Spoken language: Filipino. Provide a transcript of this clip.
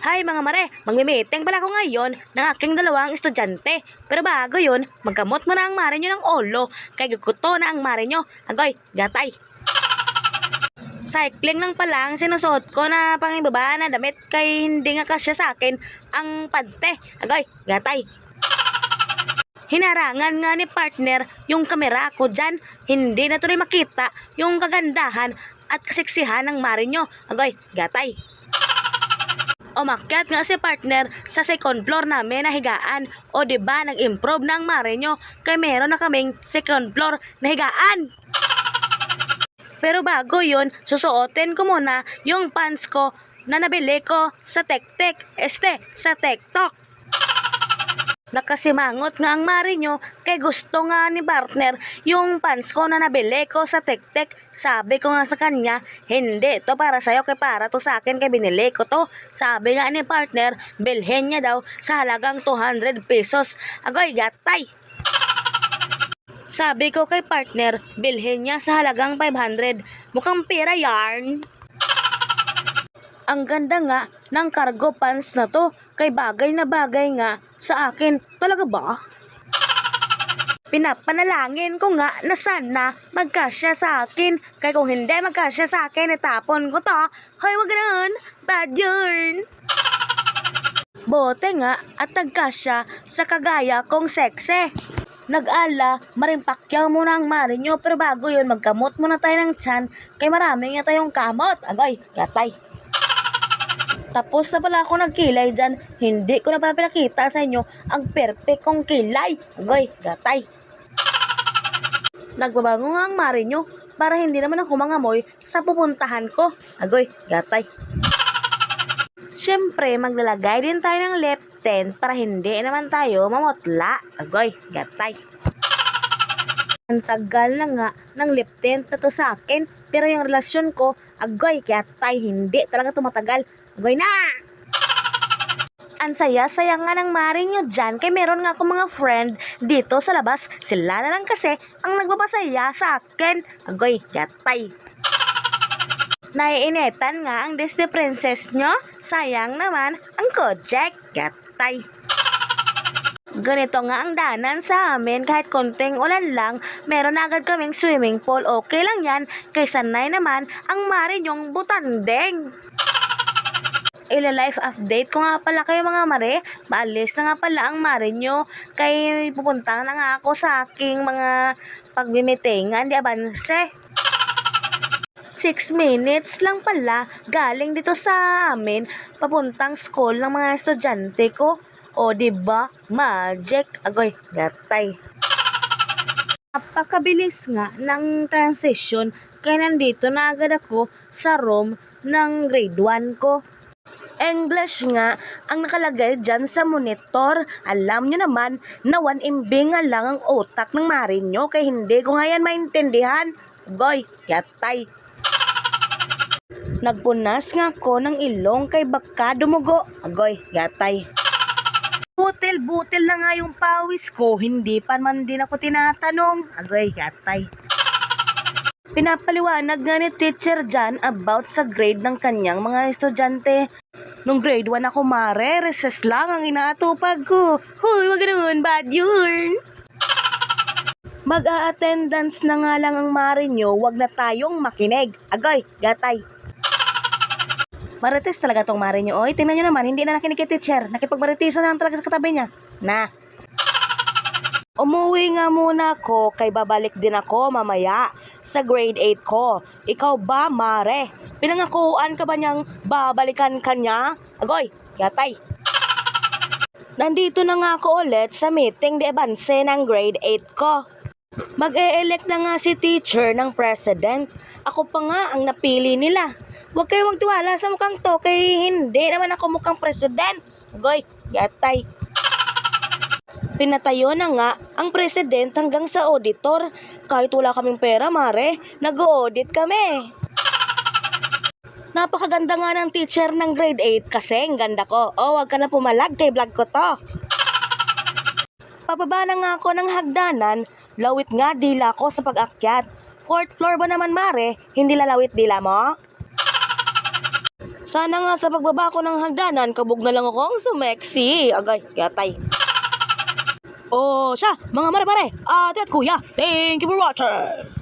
Hi mga mare, magme-meeting pala ako ngayon ng aking dalawang estudyante. Pero bago yun, magkamot mo na ang mare nyo ng olo, kay guguto na ang mare nyo. Agoy, gatay. Cycling lang pala ang sinusuot ko na pangibaba na damit kay hindi nga kasya sa akin ang pante. Agoy, gatay. Hinarangan nga ni partner yung kamera ko dyan. Hindi na tuloy makita yung kagandahan at kasiksihan ng mare nyo. Agoy, gatay. Umakyat nga si partner sa second floor namin na higaan. O di ba nag-improve na ang mare nyo kay meron na kaming second floor na higaan. Pero bago yun, susuotin ko muna yung pants ko na nabili ko sa tek-tek, este, sa TikTok. Nakasimangot nga ang mari nyo kay gusto nga ni partner yung pants ko na nabili ko sa tek-tek. Sabi ko nga sa kanya, hindi to para sa'yo kay para to sa akin kay binili ko to. Sabi nga ni partner, bilhin niya daw sa halagang 200 pesos. Agoy, gatay! Sabi ko kay partner, bilhin niya sa halagang 500. Mukhang pera yarn. Ang ganda nga ng cargo pants na to. Kay bagay na bagay nga sa akin. Talaga ba? Pinapanalangin ko nga na sana magkasya sa akin. Kaya kung hindi magkasya sa akin, itapon ko to. Hoy, wag ganun. Bad yarn. Bote nga at nagkasya sa kagaya kong seksi. Nag-ala, marimpakyaw muna ang mari nyo, pero bago yun, magkamot muna tayo ng tiyan, kay marami nga tayong kamot. Agoy, gatay. Tapos na pala ako nagkilay dyan, hindi ko na pala pinakita sa inyo ang perfect kong kilay. Agoy, gatay. Nagbabago nga ang mari nyo, para hindi naman ako mangamoy sa pupuntahan ko. Agoy, gatay. Siyempre, maglalagay din tayo ng lip tint para hindi naman tayo mamotla. Agoy, gatay. Ang tagal na nga ng lip tint na to sa akin, pero yung relasyon ko, agoy, gatay, hindi talaga tumatagal. Agoy na! Ang saya-saya nga ng mari nyo dyan, kay meron nga ako mga friend dito sa labas. Sila na lang kasi ang nagbabasaya sa akin. Agoy, gatay. Naiinitan nga ang Disney princess nyo. Sayang naman ang Kojak. Gatay. Ganito nga ang danan sa amin kahit konting ulan lang, meron agad kaming swimming pool. Okay lang yan, kay sanay naman ang mari nyong butandeng. Ila-life update ko nga pala kayo mga mare. Maalis na nga pala ang mare nyo. Kay pupunta na nga ako sa aking mga pagmimitingan di abanse. 6 minutes lang pala galing dito sa amin papuntang school ng mga estudyante ko. O, di ba? Magic. Agoy, gatay. Napakabilis nga ng transition kaya nandito na agad ako sa room ng grade 1 ko. English nga ang nakalagay dyan sa monitor. Alam nyo naman na 1 MB nga lang ang utak ng marinyo kaya hindi ko nga yan maintindihan. Goy, gatay. Nagpunas nga ako ng ilong kay baka dumugo. Agoy, gatay. Butil-butil na nga yung pawis ko, hindi pa man din ako tinatanong. Agoy, gatay. Pinapaliwanag nga ni teacher dyan about sa grade ng kanyang mga estudyante. Nung grade 1 ako mare, recess lang ang inaatupag ko. Huy, wag ganun, bad yun. Mag-a-attendance na nga lang ang mare nyo, wag na tayong makinig. Agoy, gatay. Marites talaga tong mare nyo. Oy, tingnan nyo naman, hindi na nakinig kay teacher. Nakipagmaritisan na lang talaga sa katabi niya. Na. Umuwi nga muna ako, kay babalik din ako mamaya sa grade 8 ko. Ikaw ba, mare? Pinangakuan ka ba niyang babalikan ka niya? Agoy, yatay. Nandito na nga ako ulit sa meeting de Ebanse ng grade 8 ko. Mag-e-elect na nga si teacher ng president. Ako pa nga ang napili nila. Huwag kayong magtiwala sa mukhang to kay hindi naman ako mukhang president. Goy, yatay. Pinatayo na nga ang president hanggang sa auditor. Kahit wala kaming pera, mare, nag-audit kami. Napakaganda nga ng teacher ng grade 8 kasi ang ganda ko. O, wag ka na pumalag kay vlog ko to. Pababa na nga ako ng hagdanan, lawit nga dila ko sa pag-akyat. Fourth floor ba naman mare, hindi lalawit dila mo? Sana nga sa pagbaba ko ng hagdanan, kabog na lang ako ang sumeksi. Agay, yatay. Oh, siya, mga mare-mare, ate at kuya, thank you for watching.